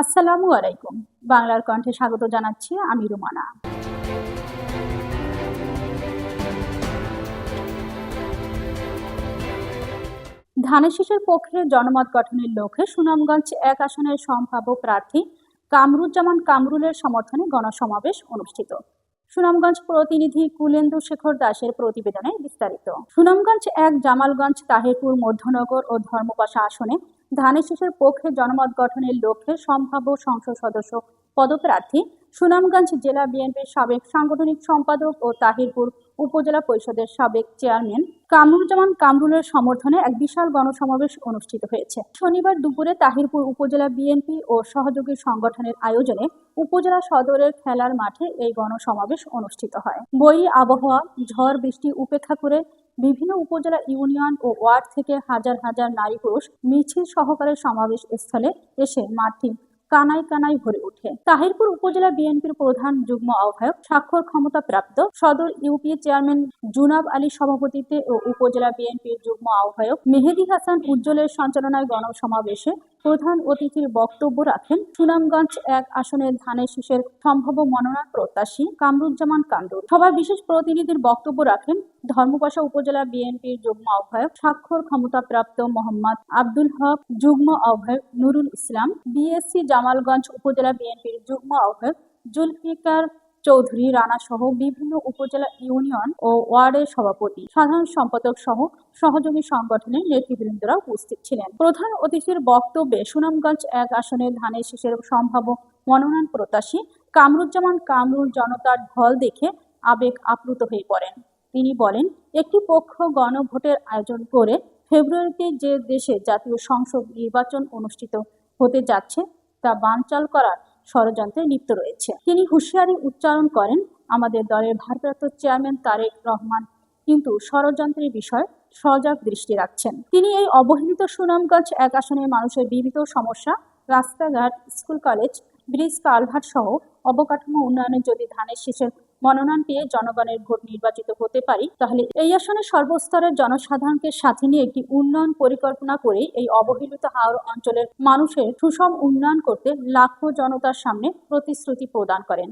আসসালামু আলাইকুম। বাংলার কণ্ঠে স্বাগত জানাচ্ছি আমি রুমানা। ধানের শীষের পক্ষে জনমত গঠনের লক্ষ্যে সুনামগঞ্জ এক আসনের সম্ভাব্য প্রার্থী কামরুজ্জামান কামরুলের সমর্থনে গণসমাবেশ অনুষ্ঠিত। সুনামগঞ্জ প্রতিনিধি কুলেন্দু শেখর দাসের প্রতিবেদনে বিস্তারিত। সুনামগঞ্জ এক জামালগঞ্জ তাহিরপুর মধ্যনগর ও ধর্মপাশা আসনে ধানের শীষের পক্ষে জনমত গঠনের লক্ষ্যে সম্ভাব্য সংসদ সদস্য পদপ্রার্থী সুনামগঞ্জ জেলা বিএনপির সাবেক সাংগঠনিক সম্পাদক ও তাহিরপুর উপজেলা পরিষদের সাবেক চেয়ারম্যান কামরুজ্জামান কামরুলের সমর্থনে এক বিশাল গণসমাবেশ অনুষ্ঠিত হয়েছে। শনিবার দুপুরে তাহিরপুর উপজেলা বিএনপি ও সহযোগী সংগঠনের আয়োজনে উপজেলা সদরের খেলার মাঠে এই গণসমাবেশ অনুষ্ঠিত হয়। বই আবহাওয়া, ঝড় বৃষ্টি উপেক্ষা করে বিভিন্ন উপজেলা ইউনিয়ন ও ওয়ার্ড থেকে হাজার হাজার নারী পুরুষ মিছিল সহকারে সমাবেশ স্থলে এসে মাঠটি কানায় কানায় ভরে ওঠে। তাহিরপুর উপজেলা বিএনপির প্রধান যুগ্ম আহ্বায়ক, স্বাক্ষর ক্ষমতা প্রাপ্ত সদর ইউপি চেয়ারম্যান জুনাব আলী সভাপতিত্বে ও উপজেলা বিএনপির যুগ্ম আহ্বায়ক মেহেদি হাসান উজ্জ্বলের সঞ্চালনায় গণসমাবেশে প্রধান অতিথির বক্তব্য রাখেন সুনামগঞ্জ এক আসনের ধানের শীষের সম্ভাব্য মনোনয়ন প্রত্যাশী কামরুজ্জামান কান্দুর সভায় বিশেষ প্রতিনিধির বক্তব্য রাখেন ধর্মপাশা উপজেলা বিএনপির যুগ্ম আহ্বায়ক, স্বাক্ষর ক্ষমতাপ্রাপ্ত মোহাম্মদ আব্দুল হক, যুগ্ম আহ্বায়ক নুরুল ইসলাম, বিএসসি জামালগঞ্জ উপজেলা বিএনপির যুগ্ম আহ্বায়ক জুলফিকার চৌধুরী রানা সহ বিভিন্ন উপজেলা ইউনিয়ন ও ওয়ার্ডের সভাপতি, সাধারণ সম্পাদক সহ সহযোগী সংগঠনের নেতৃবৃন্দরা উপস্থিত ছিলেন। প্রধান অতিথির বক্তব্যে সুনামগঞ্জ এক আসনের ধানের শীষের সম্ভাব্য মনোনয়ন প্রত্যাশী কামরুজ্জামান কামরুল জনতার ঢল দেখে আবেগ আপ্লুত হয়ে পড়েন। তিনি বলেন, একটি পক্ষ গণভোটের আয়োজন করে ফেব্রুয়ারিতে যে দেশে জাতীয় সংসদ নির্বাচন অনুষ্ঠিত হতে যাচ্ছে তা বানচাল করার ষড়যন্ত্রে লিপ্ত রয়েছে। তিনি হুঁশিয়ারি উচ্চারণ করেন, আমাদের দলের ভারপ্রাপ্ত চেয়ারম্যান তারেক রহমান কিন্তু ষড়যন্ত্রের বিষয় সজাগ দৃষ্টি রাখছেন। তিনি এই অবহেলিত সুনামগঞ্জ এক আসনের মানুষের বিবিধ সমস্যা, রাস্তাঘাট, স্কুল কলেজ, ব্রিজ, কালভার্ট সহ অবকাঠামো উন্নয়নে যদি ধানের শীষের মনোনয়ন পেয়ে জনগণের ভোট নির্বাচিত হতে পারি, তাহলে এই আসনে সর্বস্তরের জনসাধারণকে সাথে নিয়ে একটি উন্নয়ন পরিকল্পনা করে এই অবহেলিত হাওড় অঞ্চলের মানুষের সুষম উন্নয়ন করতে লাখো জনতার সামনে প্রতিশ্রুতি প্রদান করেন।